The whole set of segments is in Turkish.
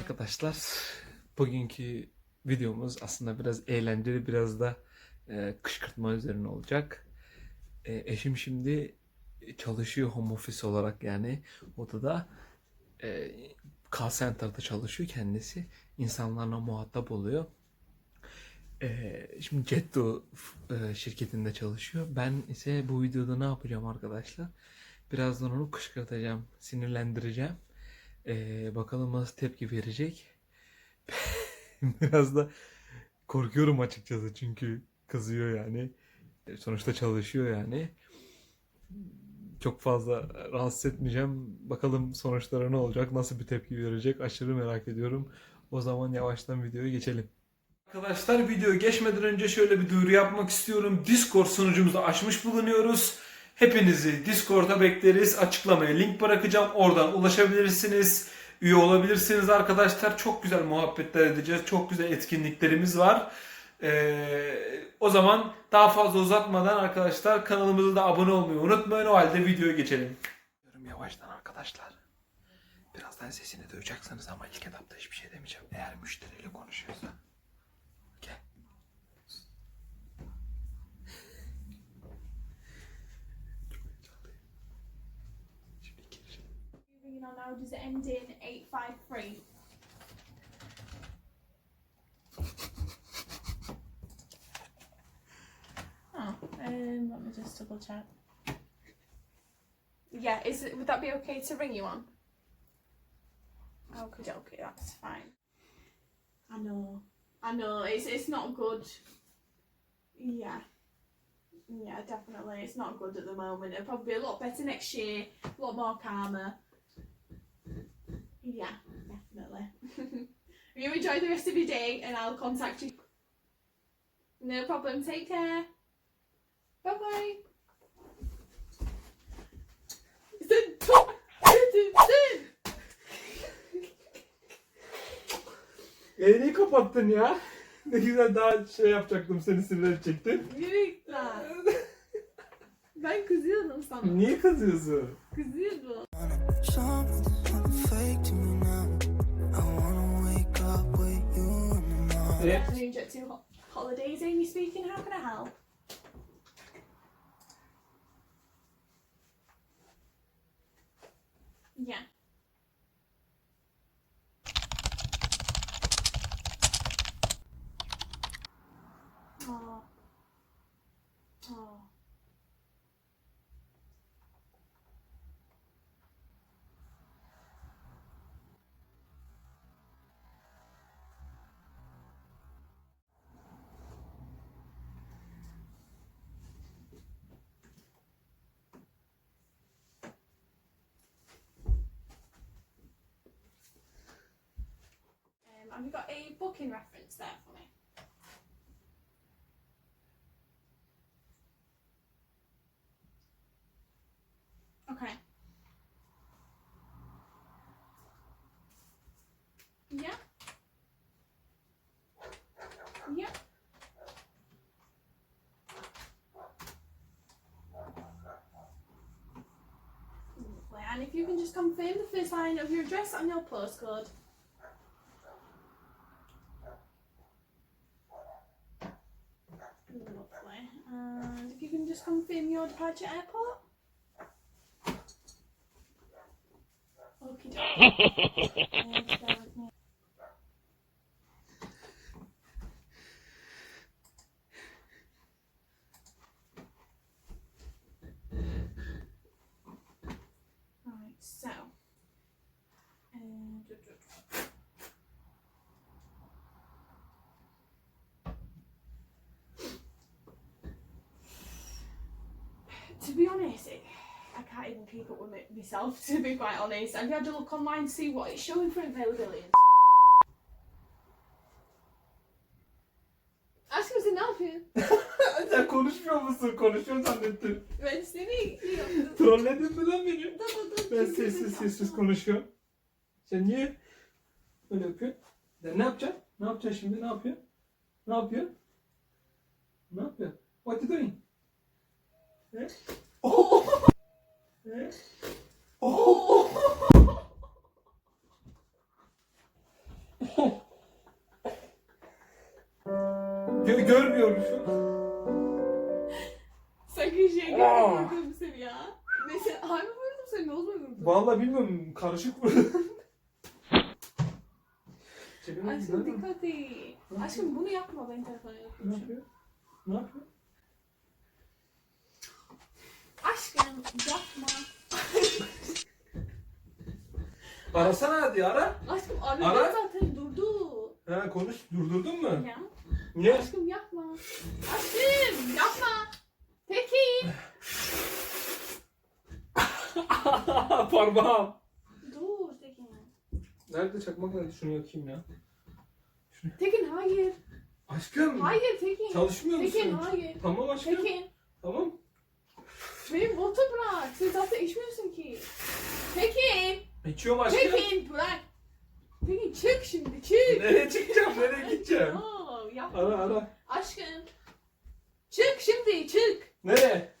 Arkadaşlar. Bugünkü videomuz aslında biraz eğlenceli, biraz da e, kışkırtma üzerine olacak. E, eşim şimdi çalışıyor home office olarak yani odada. E, call center'da çalışıyor kendisi. İnsanlarla muhatap oluyor. E, şimdi Jetto e, şirketinde çalışıyor. Ben ise bu videoda ne yapacağım arkadaşlar? Birazdan onu kışkırtacağım, sinirlendireceğim. Ee, bakalım nasıl tepki verecek. Biraz da korkuyorum açıkçası çünkü kızıyor yani. E, Sonuçta çalışıyor yani. Çok fazla rahatsız etmeyeceğim. Bakalım sonuçları ne olacak, nasıl bir tepki verecek aşırı merak ediyorum. O zaman yavaştan videoya geçelim. Arkadaşlar video geçmeden önce şöyle bir duyuru yapmak istiyorum. Discord sunucumuzu açmış bulunuyoruz. Hepinizi Discord'a bekleriz. Açıklamaya link bırakacağım. Oradan ulaşabilirsiniz. Üye olabilirsiniz arkadaşlar. Çok güzel muhabbetler edeceğiz. Çok güzel etkinliklerimiz var. Ee, o zaman daha fazla uzatmadan arkadaşlar kanalımıza da abone olmayı unutmayın. O halde videoya geçelim. Yavaştan arkadaşlar. Birazdan sesini duyacaksınız ama ilk etapta hiçbir şey demeyeceğim. Eğer müşteriyle konuşuyorsa. Ringing on now, does it end in 853? Oh, um, let me just double check. Yeah, is it, would that be okay to ring you on? Okay, okay, that's fine. I know, I know, it's it's not good. Yeah, yeah, definitely, it's not good at the moment. It'll probably be a lot better next year, a lot more calmer. Yeah, definitely. you enjoy the rest of your day and I'll contact you. No problem. Take care. Bye bye. Kötüsün. Elini kapattın ya. Ne güzel daha şey yapacaktım seni sinir edecektim. Yürü git lan. Ben kızıyorum sana. Niye kızıyorsun? Kızıyorum. Morning. Afternoon Jet 2 ho- holidays. Amy speaking. How can I help? Yeah. Oh. Oh. Um, have you got a booking reference there for me? Okay. Yeah. Yeah. And if you can just confirm the first line of your address and your postcode. Padgett Airport? Okie So, uh, honest, it, I can't even keep up with it myself. To be quite honest, I've had to look online to see what it's showing for availability. and Aşkım sen ne yapıyorsun? Sen konuşmuyor musun? Konuşuyor zannettim. Ben seni yaptım. Trolledin mi lan beni? Da, da, da, Ben sessiz sessiz konuşuyorum. Sen niye öyle yapıyorsun? Sen ne yapacaksın? Ne yapacaksın şimdi? Ne yapıyorsun? Ne yapıyorsun? Ne yapıyorsun? What you doing? Gö görmüyormuşum. Sakın şey seni ya. Mesela harbi vurdum seni ne oldu vurdum? Vallahi bilmiyorum karışık burada. Aşkım dikkat et. Aşkım bunu yapma ben telefona Ne yapıyorum. yapıyor? Ne yapıyor? Aşkım yapma. Arasana hadi ara. Aşkım aradı Ara. zaten durdu. Ha konuş durdurdun mu? Ya. Niye? Aşkım yapma. Aşkım yapma. Peki. Parmağım. Dur Tekin. Nerede çakmak nerede? Şunu yakayım ya. Tekin hayır. Aşkım. Hayır Tekin. Çalışmıyor musun? Tekin hayır. Tamam aşkım. Tekin. Tamam. Benim botu bırak. Sen zaten içmiyorsun ki. Tekin. İçiyorum aşkım. Tekin bırak. Tekin çık şimdi çık. Nereye çıkacağım? Nereye gideceğim? No, yapma. Ara ara. Aşkım. Çık şimdi çık. Nereye?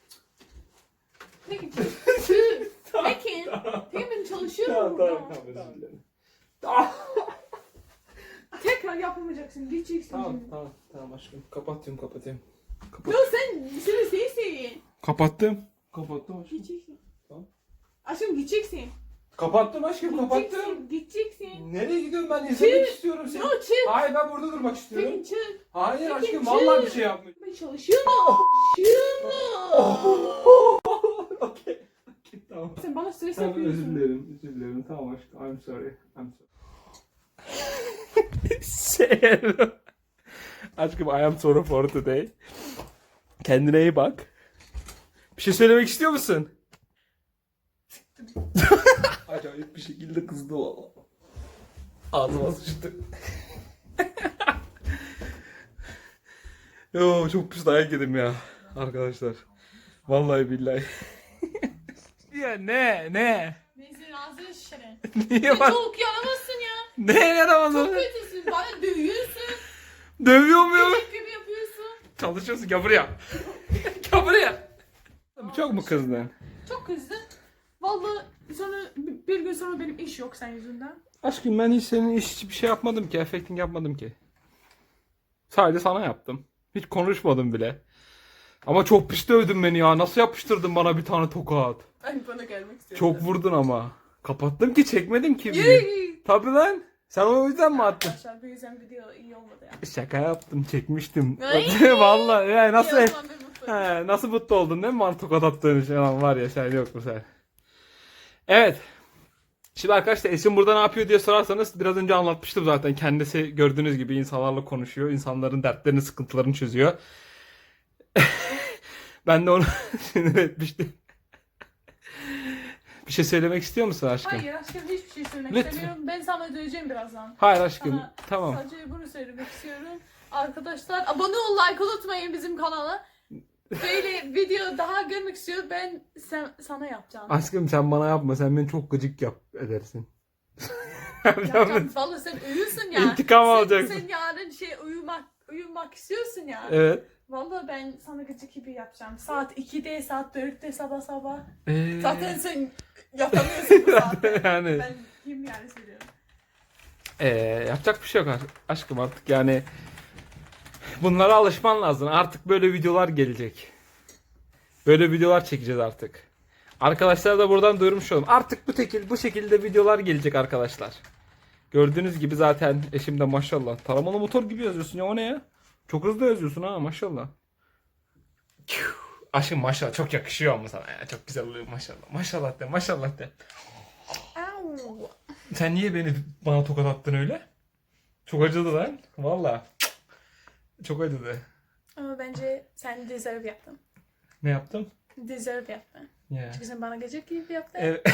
Tekin çık. çık. Tamam, Tekin. tamam. Tekin ben çalışıyorum Tamam burada. tamam tamam özür dilerim. Tamam Tekrar yapamayacaksın. Gideceksin tamam şimdi. tamam tamam aşkım. Kapatıyorum kapatıyorum. Yo sen sen sensin. Kapattım. Kapattım aşkım. Gideceksin. Tamam. Aşkım gideceksin. Kapattım aşkım kapattım. Gideceksin. Gideceksin. Nereye gidiyorum ben? İzlemek Çık. istiyorum seni. No çık. Hayır ben burada durmak istiyorum. Tekin çık. Hayır Tekin, aşkım çık. vallahi bir şey yapmıyorum. Ben çalışıyorum. Çalışıyorum. Okey. Okey, Tamam. Sen bana stres Tamam yapıyorsun. özür dilerim. Özür dilerim. Tamam aşkım. I'm sorry. I'm sorry. aşkım I am sorry for today. Kendine iyi bak. Bir şey söylemek istiyor musun? Acayip bir şekilde kızdı valla. Ağzıma sıçtı. Yo çok pis dayak yedim ya arkadaşlar. Vallahi billahi. ya ne ne? Neyse ağzını şişirin. Niye bak? çok yaramazsın ya. Ne yaramadı? Çok kötüsün. Bana dövüyorsun. Dövüyor muyum? Köpek gibi yapıyorsun. Çalışıyorsun gel buraya. gel buraya. Çok mu kızdın? Çok kızdın. Vallahi sonra bir gün sonra benim iş yok sen yüzünden. Aşkım ben hiç senin iş hiçbir şey yapmadım ki. Affecting yapmadım ki. Sadece sana yaptım. Hiç konuşmadım bile. Ama çok pis dövdün beni ya. Nasıl yapıştırdın bana bir tane tokat? Ben bana gelmek istiyorum. Çok vurdun ama. Kapattım ki çekmedim ki. Git. Tabii lan. Sen o yüzden mi attın? Arkadaşlar bu yüzden video iyi olmadı ya. Şaka yaptım çekmiştim. Ay. Vallahi ya nasıl İyi He, nasıl mutlu oldun değil mi bana tokat attığın için Lan var ya sen yok mu sen. Evet. Şimdi arkadaşlar Esin burada ne yapıyor diye sorarsanız biraz önce anlatmıştım zaten. Kendisi gördüğünüz gibi insanlarla konuşuyor. insanların dertlerini, sıkıntılarını çözüyor. ben de onu sinir etmiştim. Bir şey söylemek istiyor musun aşkım? Hayır aşkım hiçbir şey söylemek Lütfen. istemiyorum. Ben sana döveceğim birazdan. Hayır aşkım. Sana Tamam. Sadece bunu söylemek istiyorum. Arkadaşlar abone ol, like unutmayın bizim kanala. Böyle video daha görmek istiyor. Ben sen, sana yapacağım. Aşkım sen bana yapma. Sen beni çok gıcık yap edersin. yapacağım. Vallahi sen uyuyorsun ya. İntikam sen, alacaksın. Sen yarın şey uyumak uyumak istiyorsun ya. evet. Vallahi ben sana gıcık gibi yapacağım. Saat 2'de, saat 4'te sabah sabah. Ee, Zaten sen yapamıyorsun bu saatte. yani. Ben kim yani söylüyorum. Ee, yapacak bir şey yok aşkım artık yani bunlara alışman lazım. Artık böyle videolar gelecek. Böyle videolar çekeceğiz artık. Arkadaşlar da buradan duyurmuş olalım. Artık bu şekilde bu şekilde videolar gelecek arkadaşlar. Gördüğünüz gibi zaten eşim de maşallah. Taramalı motor gibi yazıyorsun ya o ne ya? Çok hızlı yazıyorsun ha maşallah. Aşkım maşallah çok yakışıyor ama sana ya. Çok güzel oluyor maşallah. Maşallah de maşallah de. Sen niye beni bana tokat attın öyle? Çok acıdı lan. Valla. Çok acıdı. Ama bence sen deserve yaptın. Ne yaptım? Deserve yaptın. Ya. Çünkü sen bana gıcık gibi yaptın. Evet.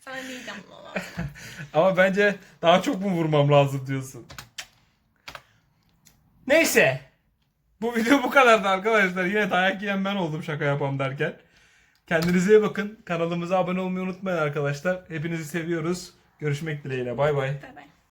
Sana ne yapmam Ama bence daha çok mu vurmam lazım diyorsun. Neyse. Bu video bu kadardı arkadaşlar. Yine dayak yiyen ben oldum şaka yapam derken. Kendinize iyi bakın. Kanalımıza abone olmayı unutmayın arkadaşlar. Hepinizi seviyoruz. Görüşmek dileğiyle. Bay bay. Bye bye.